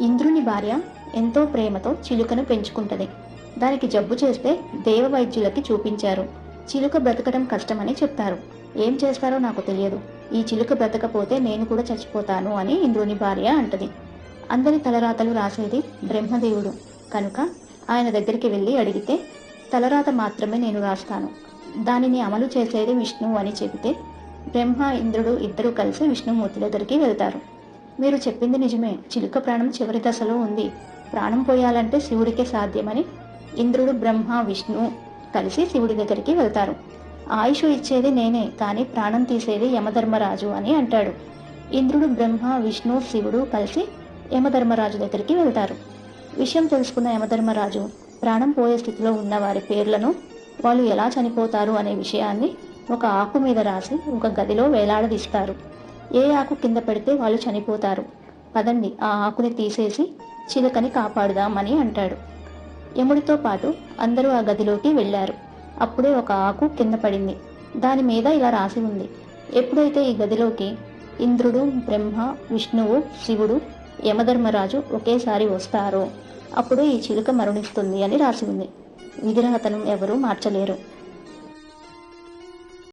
ఇంద్రుని భార్య ఎంతో ప్రేమతో చిలుకను పెంచుకుంటది. దానికి జబ్బు చేస్తే దేవ వైద్యులకి చూపించారు. చిలుక బ్రతకడం కష్టమని చెప్పారు ఏం చేస్తారో నాకు తెలియదు. ఈ చిలుక బ్రతకపోతే నేను కూడా చచ్చిపోతాను అని ఇంద్రుని భార్య అంటది. అందరి తలరాతలు రాసేది బ్రహ్మదేవుడు. కనుక ఆయన దగ్గరికి వెళ్ళి అడిగితే తలరాత మాత్రమే నేను రాస్తాను. దానిని అమలు చేసేది విష్ణువు అని చెబితే బ్రహ్మ ఇంద్రుడు ఇద్దరు కలిసి విష్ణుమూర్తి దగ్గరికి వెళ్తారు. మీరు చెప్పింది నిజమే. చిలుక ప్రాణం చివరి దశలో ఉంది. ప్రాణం పోయాలంటే శివుడికే సాధ్యమని ఇంద్రుడు బ్రహ్మ విష్ణు కలిసి శివుడి దగ్గరికి వెళ్తారు. ఆయుష్ ఇచ్చేది నేనే కానీ ప్రాణం తీసేది యమధర్మరాజు అని అంటాడు. ఇంద్రుడు బ్రహ్మ విష్ణు శివుడు కలిసి యమధర్మరాజు దగ్గరికి వెళ్తారు. విషయం తెలుసుకున్న యమధర్మరాజు ప్రాణం పోయే స్థితిలో ఉన్న వారి పేర్లను వాళ్ళు ఎలా చనిపోతారు అనే విషయాన్ని ఒక ఆకు మీద రాసి ఒక గదిలో వేలాడదీస్తారు. ఏ ఆకు కింద పెడితే వాళ్ళు చనిపోతారు? పదండి ఆ ఆకుని తీసేసి చిలకని కాపాడుదామని అంటాడు. యముడితో పాటు అందరూ ఆ గదిలోకి వెళ్ళారు. అప్పుడే ఒక ఆకు కింద పడింది. దాని మీద ఇలా రాసి ఉంది. ఎప్పుడైతే ఈ గదిలోకి ఇంద్రుడు బ్రహ్మ విష్ణువు శివుడు యమధర్మరాజు ఒకేసారి వస్తారో అప్పుడు ఈ చిలుక మరణిస్తుంది అని రాసి ఉంది. విధిరాతను ఎవరూ మార్చలేరు.